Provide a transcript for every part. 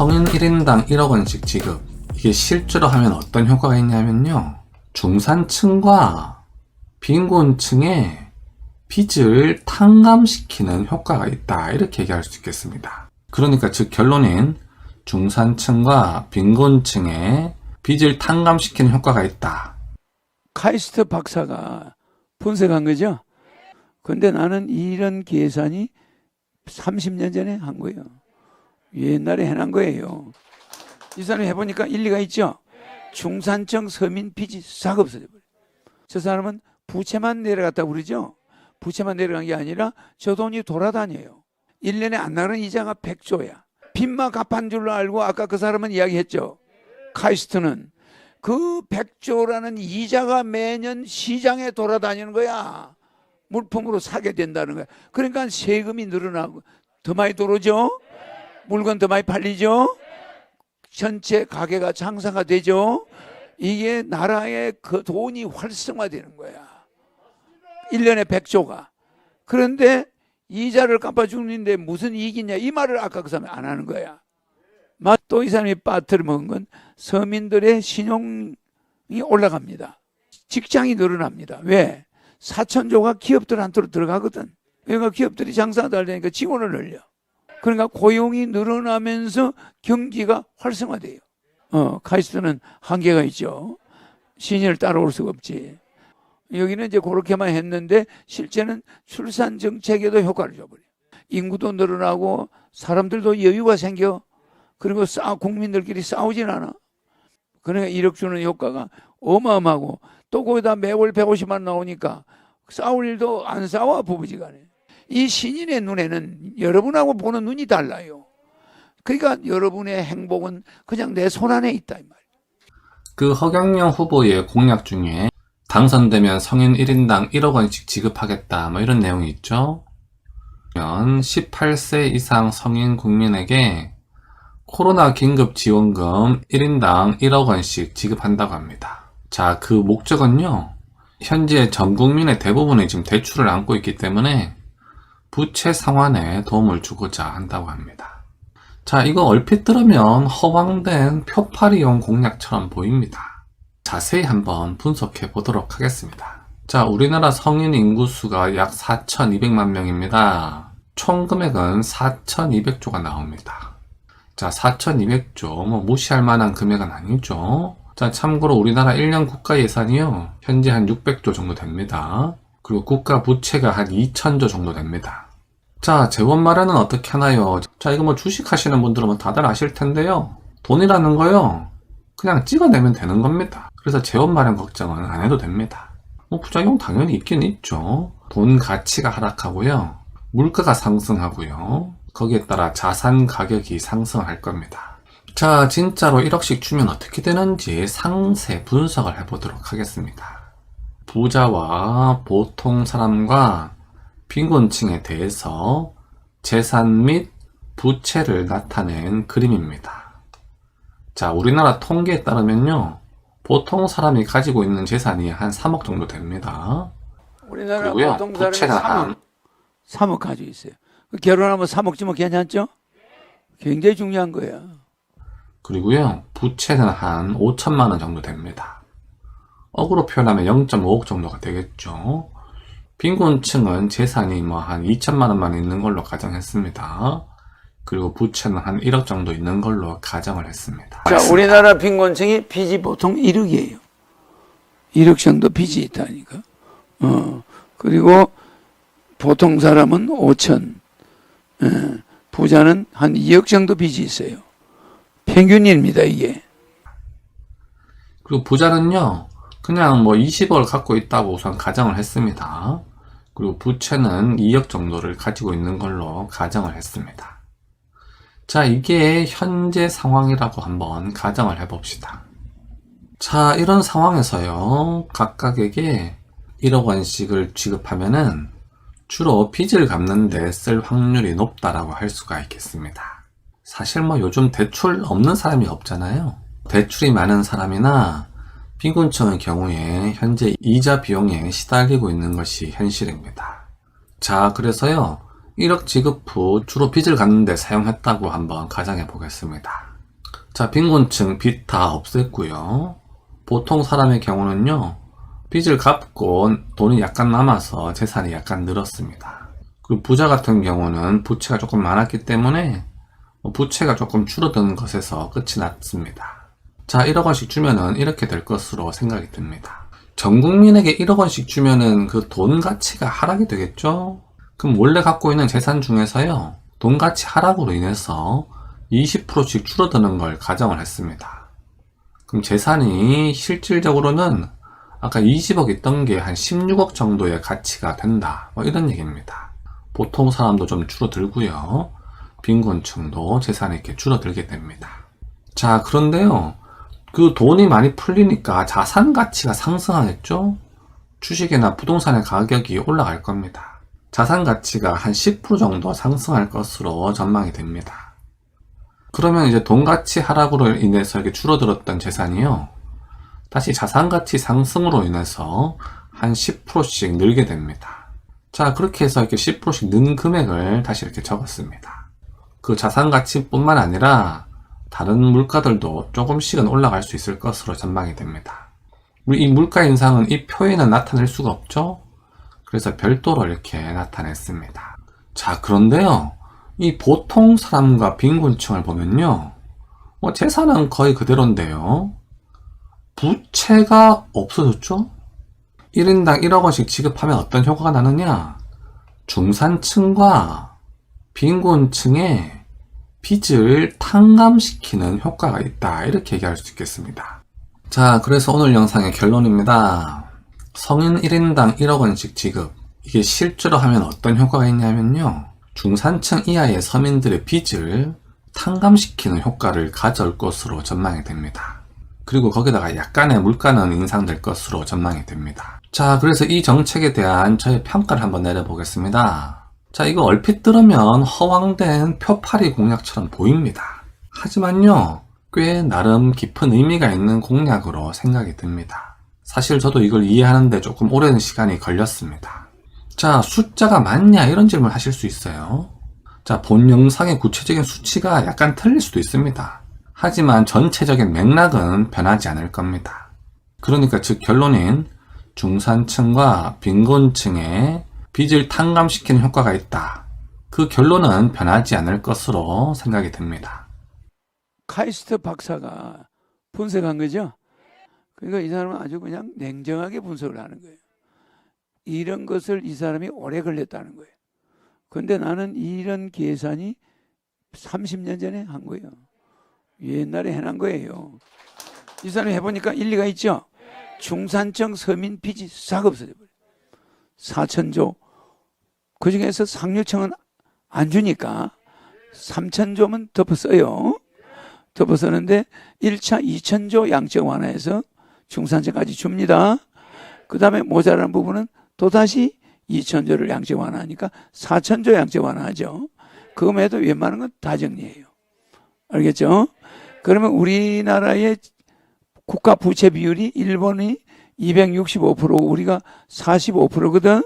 성인 1인당 1억 원씩 지급. 이게 실제로 하면 어떤 효과가 있냐면요. 중산층과 빈곤층에 빚을 탕감시키는 효과가 있다. 이렇게 얘기할 수 있겠습니다. 그러니까 즉 결론인 중산층과 빈곤층에 빚을 탕감시키는 효과가 있다. 카이스트 박사가 분석한 거죠. 근데 나는 이런 계산이 30년 전에 한 거예요. 옛날에 해놓은 거예요. 이 사람이 해보니까 일리가 있죠. 중산층 서민 빚이 싹 없어져 버려요. 저 사람은 부채만 내려갔다 그러죠. 부채만 내려간 게 아니라 저 돈이 돌아다녀요. 1년에 안 나가는 이자가 100조야. 빚만 갚은 줄로 알고 아까 그 사람은 이야기했죠. 카이스트는 그 100조라는 이자가 매년 시장에 돌아다니는 거야. 물품으로 사게 된다는 거야. 그러니까 세금이 늘어나고 더 많이 들어오죠? 물건 더 많이 팔리죠? 전체 가게가 장사가 되죠? 이게 나라의 그 돈이 활성화되는 거야. 1년에 100조가. 그런데 이자를 갚아 주는데 무슨 이익이냐 이 말을 아까 그 사람이 안 하는 거야. 또 이 사람이 빠뜨려 먹은 건 서민들의 신용이 올라갑니다. 직장이 늘어납니다. 왜? 사천조가 기업들한테로 들어가거든. 그러니까 기업들이 장사하다 하려니까 직원을 늘려. 그러니까 고용이 늘어나면서 경기가 활성화돼요. 어, 카이스트는 한계가 있죠. 신인을 따라올 수가 없지. 여기는 이제 그렇게만 했는데 실제는 출산 정책에도 효과를 줘버려. 인구도 늘어나고 사람들도 여유가 생겨. 그리고 싸 국민들끼리 싸우진 않아. 그러니까 1억 주는 효과가 어마어마하고 또 거기다 매월 150만 나오니까 싸울 일도 안 싸워 부부지간에. 이 신인의 눈에는 여러분하고 보는 눈이 달라요. 그러니까 여러분의 행복은 그냥 내 손 안에 있다 이 말. 그 허경영 후보의 공약 중에 당선되면 성인 1인당 1억 원씩 지급하겠다 뭐 이런 내용이 있죠. 18세 이상 성인 국민에게 코로나 긴급 지원금 1인당 1억 원씩 지급한다고 합니다. 자, 그 목적은요. 현재 전 국민의 대부분이 지금 대출을 안고 있기 때문에 부채 상환에 도움을 주고자 한다고 합니다. 자, 이거 얼핏 들으면 허황된 표파리용 공약처럼 보입니다. 자세히 한번 분석해 보도록 하겠습니다. 자, 우리나라 성인 인구수가 약 4,200만 명입니다. 총 금액은 4,200조가 나옵니다. 자, 4,200조, 뭐 무시할 만한 금액은 아니죠. 자, 참고로 우리나라 1년 국가 예산이요. 현재 한 600조 정도 됩니다. 그리고 국가 부채가 한 2,000조 정도 됩니다. 자, 재원 마련은 어떻게 하나요? 자, 이거 뭐 주식 하시는 분들은 뭐 다들 아실 텐데요. 돈이라는 거요. 그냥 찍어내면 되는 겁니다. 그래서 재원 마련 걱정은 안 해도 됩니다. 뭐 부작용 당연히 있긴 있죠. 돈 가치가 하락하고요. 물가가 상승하고요. 거기에 따라 자산 가격이 상승할 겁니다. 자, 진짜로 1억씩 주면 어떻게 되는지 상세 분석을 해보도록 하겠습니다. 부자와 보통 사람과 빈곤층에 대해서 재산 및 부채를 나타낸 그림입니다. 자, 우리나라 통계에 따르면요. 보통 사람이 가지고 있는 재산이 한 3억 정도 됩니다. 우리나라 그리고요, 보통 사람이 부채는 3억, 한 3억 가지고 있어요. 그 결혼하면 3억 주면 괜찮죠? 굉장히 중요한 거야. 그리고요, 부채는 한 5천만 원 정도 됩니다. 억으로 표현하면 0.5억 정도가 되겠죠. 빈곤층은 재산이 뭐 한 2천만 원만 있는 걸로 가정했습니다. 그리고 부채는 한 1억 정도 있는 걸로 가정을 했습니다. 자, 우리나라 빈곤층이 빚이 보통 1억이에요. 1억 정도 빚이 있다니까. 어, 그리고 보통 사람은 5천, 예, 부자는 한 2억 정도 빚이 있어요. 평균입니다, 이게. 그리고 부자는요, 그냥 뭐 20억을 갖고 있다고 우선 가정을 했습니다. 그리고 부채는 2억 정도를 가지고 있는 걸로 가정을 했습니다. 자, 이게 현재 상황이라고 한번 가정을 해봅시다. 자, 이런 상황에서요, 각각에게 1억 원씩을 지급하면은 주로 빚을 갚는데 쓸 확률이 높다라고 할 수가 있겠습니다. 사실 뭐 요즘 대출 없는 사람이 없잖아요. 대출이 많은 사람이나 빈곤층의 경우에 현재 이자 비용에 시달리고 있는 것이 현실입니다. 자, 그래서요, 1억 지급 후 주로 빚을 갚는데 사용했다고 한번 가정해 보겠습니다. 자, 빈곤층 빚 다 없앴고요. 보통 사람의 경우는요, 빚을 갚고 돈이 약간 남아서 재산이 약간 늘었습니다. 그 부자 같은 경우는 부채가 조금 많았기 때문에 뭐 부채가 조금 줄어드는 것에서 끝이 났습니다. 자, 1억 원씩 주면은 이렇게 될 것으로 생각이 듭니다. 전 국민에게 1억 원씩 주면은 그 돈 가치가 하락이 되겠죠? 그럼 원래 갖고 있는 재산 중에서요, 돈 가치 하락으로 인해서 20%씩 줄어드는 걸 가정을 했습니다. 그럼 재산이 실질적으로는 아까 20억 있던 게 한 16억 정도의 가치가 된다. 뭐 이런 얘기입니다. 보통 사람도 좀 줄어들고요. 빈곤층도 재산이 이렇게 줄어들게 됩니다. 자, 그런데요. 그 돈이 많이 풀리니까 자산 가치가 상승하겠죠? 주식이나 부동산의 가격이 올라갈 겁니다. 자산 가치가 한 10% 정도 상승할 것으로 전망이 됩니다. 그러면 이제 돈 가치 하락으로 인해서 이렇게 줄어들었던 재산이요. 다시 자산 가치 상승으로 인해서 한 10%씩 늘게 됩니다. 자, 그렇게 해서 이렇게 10%씩 는 금액을 다시 이렇게 적었습니다. 그 자산 가치뿐만 아니라 다른 물가들도 조금씩은 올라갈 수 있을 것으로 전망이 됩니다. 이 물가 인상은 이 표에는 나타낼 수가 없죠? 그래서 별도로 이렇게 나타냈습니다. 자, 그런데요. 이 보통 사람과 빈곤층을 보면요. 뭐 재산은 거의 그대로인데요. 부채가 없어졌죠? 1인당 1억 원씩 지급하면 어떤 효과가 나느냐? 중산층과 빈곤층의 빚을 탕감시키는 효과가 있다. 이렇게 얘기할 수 있겠습니다. 자, 그래서 오늘 영상의 결론입니다. 성인 1인당 1억 원씩 지급. 이게 실제로 하면 어떤 효과가 있냐면요. 중산층 이하의 서민들의 빚을 탕감시키는 효과를 가져올 것으로 전망이 됩니다. 그리고 거기다가 약간의 물가는 인상될 것으로 전망이 됩니다. 자, 그래서 이 정책에 대한 저의 평가를 한번 내려보겠습니다. 자, 이거 얼핏 들으면 허황된 표파리 공약처럼 보입니다. 하지만요, 꽤 나름 깊은 의미가 있는 공약으로 생각이 듭니다. 사실 저도 이걸 이해하는데 조금 오랜 시간이 걸렸습니다. 자, 숫자가 맞냐? 이런 질문 하실 수 있어요. 자, 본 영상의 구체적인 수치가 약간 틀릴 수도 있습니다. 하지만 전체적인 맥락은 변하지 않을 겁니다. 그러니까 즉 결론인 중산층과 빈곤층의 빚을 탕감시키는 효과가 있다. 그 결론은 변하지 않을 것으로 생각이 됩니다. 카이스트 박사가 분석한 거죠. 그러니까 이 사람은 아주 그냥 냉정하게 분석을 하는 거예요. 이런 것을 이 사람이 오래 걸렸다는 거예요. 근데 나는 이런 계산이 30년 전에 한 거예요. 옛날에 해난 거예요. 이 사람이 해보니까 일리가 있죠. 중산층 서민 빚이 싹 없어져 버려요. 4천조. 그 중에서 상류층은 안 주니까 3천조면 덮었어요. 덮어서는데 1차 2천조 양적 완화해서 중산층까지 줍니다. 그 다음에 모자란 부분은 또다시 2천조를 양적 완화하니까 4천조 양적 완화하죠. 그거에도 웬만한 건 다 정리해요. 알겠죠? 그러면 우리나라의 국가 부채 비율이 일본이 265% 우리가 45%거든.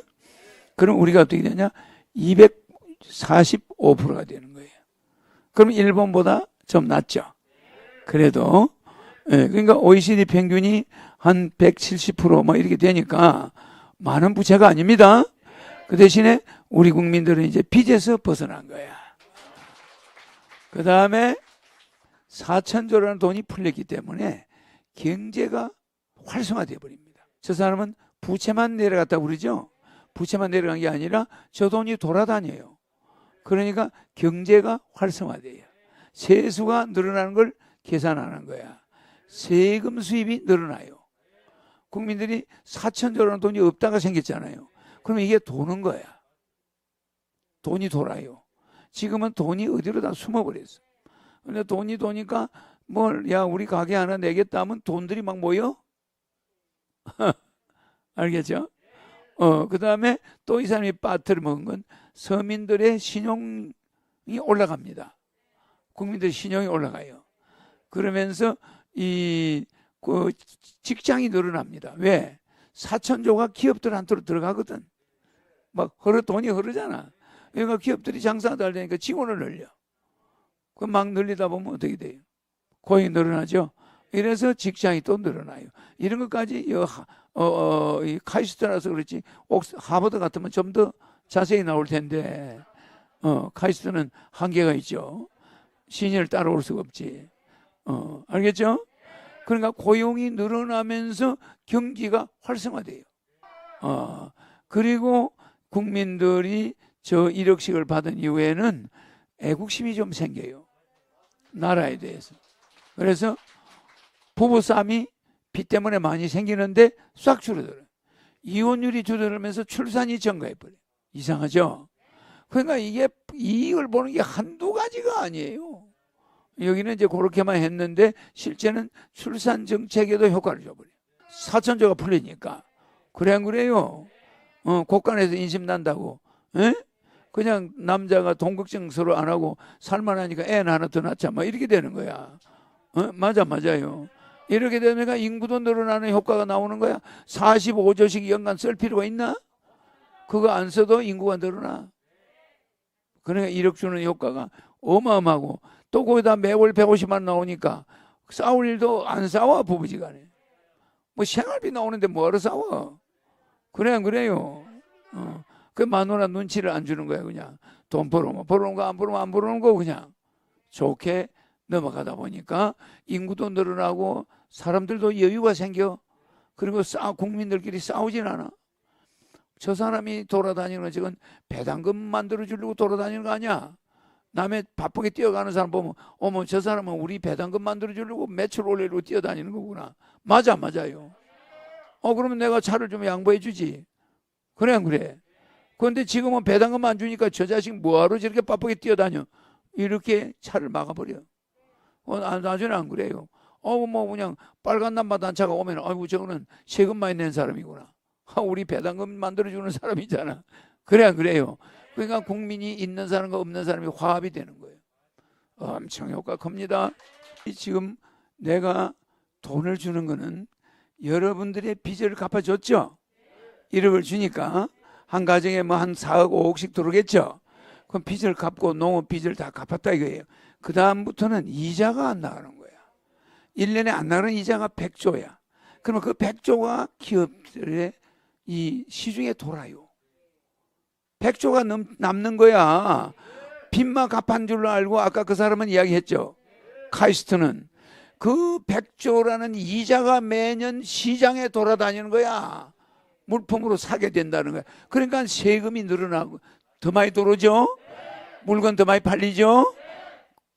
그럼 우리가 어떻게 되냐? 245%가 되는 거예요. 그럼 일본보다 좀 낮죠. 그래도 예, 그러니까 OECD 평균이 한 170%뭐 이렇게 되니까 많은 부채가 아닙니다. 그 대신에 우리 국민들은 이제 빚에서 벗어난 거야. 그 다음에 4천조라는 돈이 풀렸기 때문에 경제가 활성화되어 버립니다. 저 사람은 부채만 내려갔다 그러죠. 부채만 내려간 게 아니라 저 돈이 돌아다녀요. 그러니까 경제가 활성화돼요. 세수가 늘어나는 걸 계산하는 거야. 세금 수입이 늘어나요. 국민들이 4천조 라는 돈이 없다가 생겼잖아요. 그러면 이게 도는 거야. 돈이 돌아요. 지금은 돈이 어디로 다 숨어버렸어. 근데 돈이 도니까 뭘, 야, 우리 가게 하나 내겠다 하면 돈들이 막 모여? 알겠죠? 어, 그 다음에 또 이 사람이 먹은 건 서민들의 신용이 올라갑니다. 국민들 신용이 올라가요. 그러면서 이, 그 직장이 늘어납니다. 왜? 사천조가 기업들한테로 들어가거든. 막 흐르, 돈이 흐르잖아. 그러니까 기업들이 장사하다 되니까 직원을 늘려. 그 막 늘리다 보면 어떻게 돼요? 고용이 늘어나죠. 이래서 직장이 또 늘어나요. 이런 것까지 여, 하- 어, 어, 이 카이스트라서 그렇지 옥스, 하버드 같으면 좀 더 자세히 나올 텐데 어, 카이스트는 한계가 있죠. 시니어를 따라올 수가 없지. 어, 알겠죠? 그러니까 고용이 늘어나면서 경기가 활성화돼요. 어, 그리고 국민들이 저 1억씩을 받은 이후에는 애국심이 좀 생겨요. 나라에 대해서. 그래서 부부싸움이 빚 때문에 많이 생기는데 싹 줄어들어요. 이혼율이 줄어들면서 출산이 증가해버려요. 이상하죠? 그러니까 이게 이익을 보는 게 한두 가지가 아니에요. 여기는 이제 그렇게만 했는데 실제는 출산 정책에도 효과를 줘버려요. 사천조가 풀리니까. 그래 안 그래요? 어, 곳간에서 인심 난다고. 에? 그냥 남자가 돈 걱정 서로 안 하고 살만하니까 애 하나 더 낳자. 막 이렇게 되는 거야. 어? 맞아, 맞아요. 이렇게 되면 인구도 늘어나는 효과가 나오는 거야. 45조씩 연간 쓸 필요가 있나? 그거 안 써도 인구가 늘어나. 그러니까 1억 주는 효과가 어마어마하고 또 거기다 매월 150만 나오니까 싸울 일도 안 싸워 부부지간에. 뭐 생활비 나오는데 뭐하러 싸워? 그래 안 그래요? 어. 그 마누라 눈치를 안 주는 거야 그냥 돈 벌어오면 벌어오는 거안 벌어오면 안 벌어오는 거 그냥 좋게 넘어가다 보니까 인구도 늘어나고 사람들도 여유가 생겨. 그리고 싸 국민들끼리 싸우진 않아. 저 사람이 돌아다니는 건 지금 배당금 만들어 주려고 돌아다니는 거 아니야? 남의 바쁘게 뛰어가는 사람 보면 어머 저 사람은 우리 배당금 만들어 주려고 매출 올리려고 뛰어다니는 거구나. 맞아 맞아요. 어 그러면 내가 차를 좀 양보해 주지. 그래 안 그래? 그런데 지금은 배당금 안 주니까 저 자식 뭐하러 저렇게 바쁘게 뛰어다녀? 이렇게 차를 막아버려 어, 나- 나중에 안 그래요. 어 뭐 그냥 빨간 남바 단차가 오면 아이고 저거는 세금 많이 낸 사람이구나. 아, 우리 배당금 만들어주는 사람이잖아. 그래 안 그래요? 그러니까 국민이 있는 사람과 없는 사람이 화합이 되는 거예요. 엄청 효과 큽니다. 지금 내가 돈을 주는 거는 여러분들의 빚을 갚아줬죠? 1억을 주니까 한 가정에 뭐 한 4억 5억씩 들어오겠죠 그럼 빚을 갚고 농업 빚을 다 갚았다 이거예요. 그 다음부터는 이자가 안 나가는 거야. 1년에 안 나가는 이자가 100조야. 그러면 그 100조가 기업들의 이 시중에 돌아요. 100조가 넘, 남는 거야. 빚만 갚은 줄로 알고 아까 그 사람은 이야기했죠. 카이스트는. 그 100조라는 이자가 매년 시장에 돌아다니는 거야. 물품으로 사게 된다는 거야. 그러니까 세금이 늘어나고 더 많이 들어오죠. 물건 더 많이 팔리죠.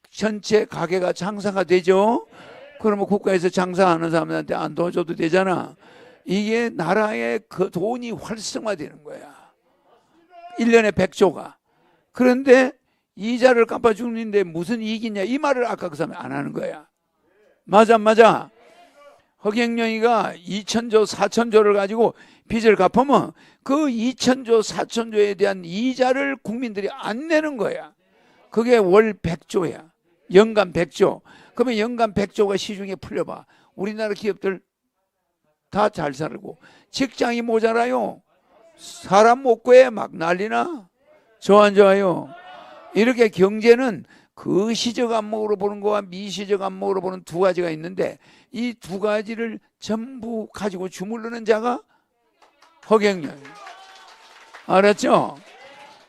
전체 가게가 장사가 되죠. 그러면 국가에서 장사하는 사람들한테 안 도와줘도 되잖아. 이게 나라의 그 돈이 활성화되는 거야. 1년에 100조가. 그런데 이자를 갚아주는데 무슨 이익이냐 이 말을 아까 그 사람이 안 하는 거야. 맞아 안 맞아. 허경영이가 2천조 4천조를 가지고 빚을 갚으면 그 2천조 4천조에 대한 이자를 국민들이 안 내는 거야. 그게 월 100조야. 연간 100조. 그러면 연간 100조가 시중에 풀려봐. 우리나라 기업들 다 잘 살고 직장이 모자라요. 사람 못 구해 막 난리나. 좋안 좋아요. 이렇게 경제는 그 시적 안목으로 보는 거와 미시적 안목으로 보는 두 가지가 있는데 이 두 가지를 전부 가지고 주물르는 자가 허경영. 알았죠?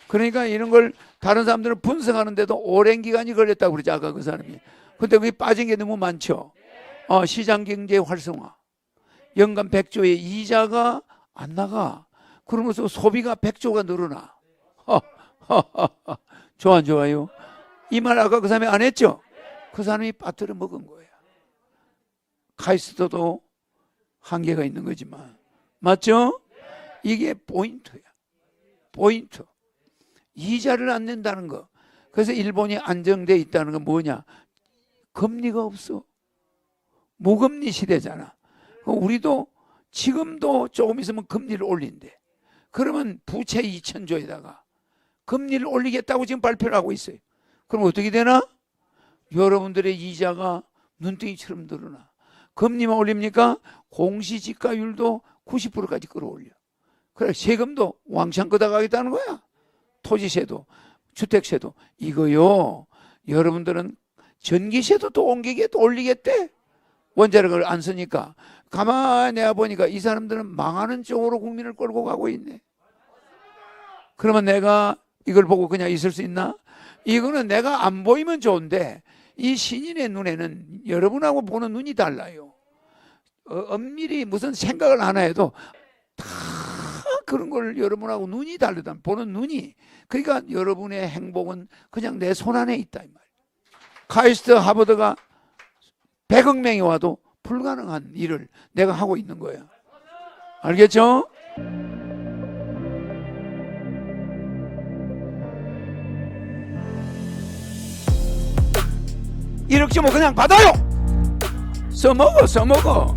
그러니까 이런 걸 다른 사람들은 분석하는데도 오랜 기간이 걸렸다고 그러지 아까 그 사람이. 근데 그게 빠진 게 너무 많죠. 어, 시장 경제 활성화. 연간 100조의 이자가 안 나가. 그러면서 소비가 100조가 늘어나. 좋아 안 좋아요? 이 말 아까 그 사람이 안 했죠? 그 사람이 빠뜨려 먹은 거야. 카이스트도 한계가 있는 거지만. 맞죠? 이게 포인트야. 포인트. 이자를 안 낸다는 거. 그래서 일본이 안정돼 있다는 건 뭐냐? 금리가 없어. 무금리 시대잖아. 우리도 지금도 조금 있으면 금리를 올린대. 그러면 부채 2천조에다가 금리를 올리겠다고 지금 발표를 하고 있어요. 그럼 어떻게 되나? 여러분들의 이자가 눈덩이처럼 늘어나. 금리만 올립니까? 공시지가율도 90%까지 끌어올려. 그래 세금도 왕창 걷어가겠다는 거야. 토지세도, 주택세도 이거요. 여러분들은 전기세도 또 옮기게 또 올리겠대. 원자력을 안 쓰니까. 가만히 내가 보니까 이 사람들은 망하는 쪽으로 국민을 끌고 가고 있네. 그러면 내가 이걸 보고 그냥 있을 수 있나? 이거는 내가 안 보이면 좋은데 이 신인의 눈에는 여러분하고 보는 눈이 달라요. 어, 엄밀히 무슨 생각을 하나 해도 다 그런 걸 여러분하고 눈이 다르다. 보는 눈이. 그러니까 여러분의 행복은 그냥 내 손 안에 있다. 이 말. 카이스트 하버드가 100억 명이 와도 불가능한 일을 내가 하고 있는 거야. 알겠죠? 이렇게 뭐 그냥 받아요. 써먹어, 써먹어.